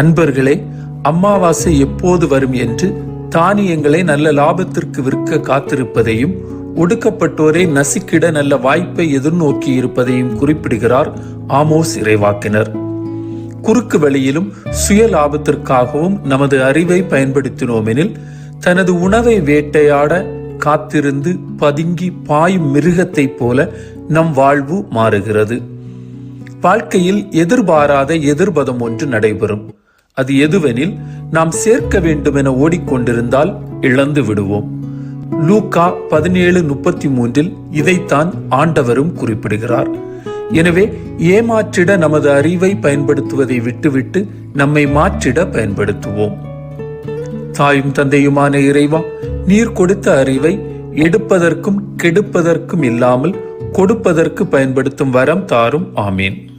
அன்பர்களே அமாவாசை எப்போது வரும் என்று தானியங்களை நல்ல லாபத்திற்கு விற்க காத்திருப்பதையும் ஒடுக்கப்பட்டோரை நசுக்கிட நல்ல வாய்ப்பை எதிர்நோக்கி இருப்பதையும் குறிப்பிடுகிறார் ஆமோஸ் இறைவாக்கினர். குறுக்கு வழியிலும் சுய லாபத்திற்காகவும் நமது அறிவை பயன்படுத்தினோமெனில் தனது உணவை வேட்டையாட காத்திருந்து பதுங்கி பாயும் மிருகத்தைப் போல நம் வாழ்வு மாறுகிறது. வாழ்க்கையில் எதிர்பாராத எதிர்பதம் ஒன்று நடைபெறும். அது எதுவெனில் நாம் சேர்க்க வேண்டும் என ஓடிக்கொண்டிருந்தால் இழந்து விடுவோம். லூக்கா பதினேழு முப்பத்தி மூன்றில் இதைத்தான் ஆண்டவரும் குறிப்பிடுகிறார். எனவே ஏமாற்றிட நமது அறிவை பயன்படுத்துவதை விட்டுவிட்டு நம்மை மாற்றிட பயன்படுத்துவோம். தாயும் தந்தையுமான இறைவா நீர் கொடுத்த அறிவை எடுப்பதற்கும் கெடுப்பதற்கும் இல்லாமல் கொடுப்பதற்கு பயன்படுத்தும் வரம் தாரும். ஆமீன்.